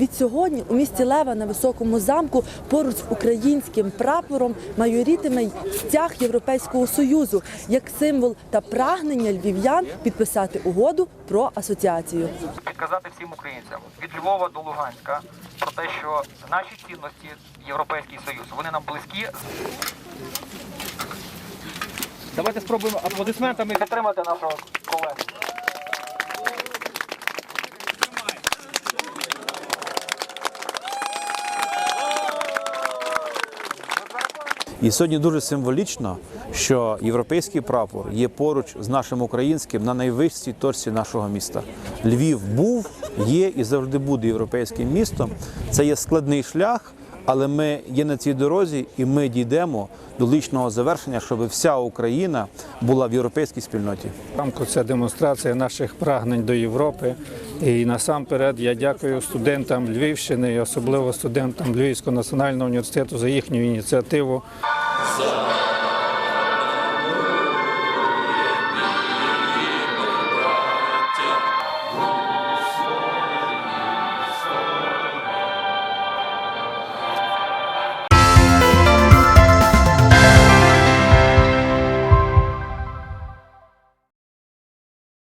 Відсьогодні у місті Лева на високому замку поруч з українським прапором майорітиме стяг Європейського союзу як символ та прагнення львів'ян підписати угоду про асоціацію. підказати всім українцям від Львова до Луганська про те, що наші цінності Європейський Союз вони нам близькі. Давайте спробуємо аплодисментами. Підтримати нашого колегу. І сьогодні дуже символічно, що європейський прапор є поруч з нашим українським на найвищій точці нашого міста. Львів був, є і завжди буде європейським містом. Це є складний шлях, але ми є на цій дорозі, і ми дійдемо до лічного завершення, щоб вся Україна була в європейській спільноті. рамку це демонстрація наших прагнень до Європи. І насамперед я дякую студентам Львівщини, і особливо студентам Львівського національного університету за їхню ініціативу. So.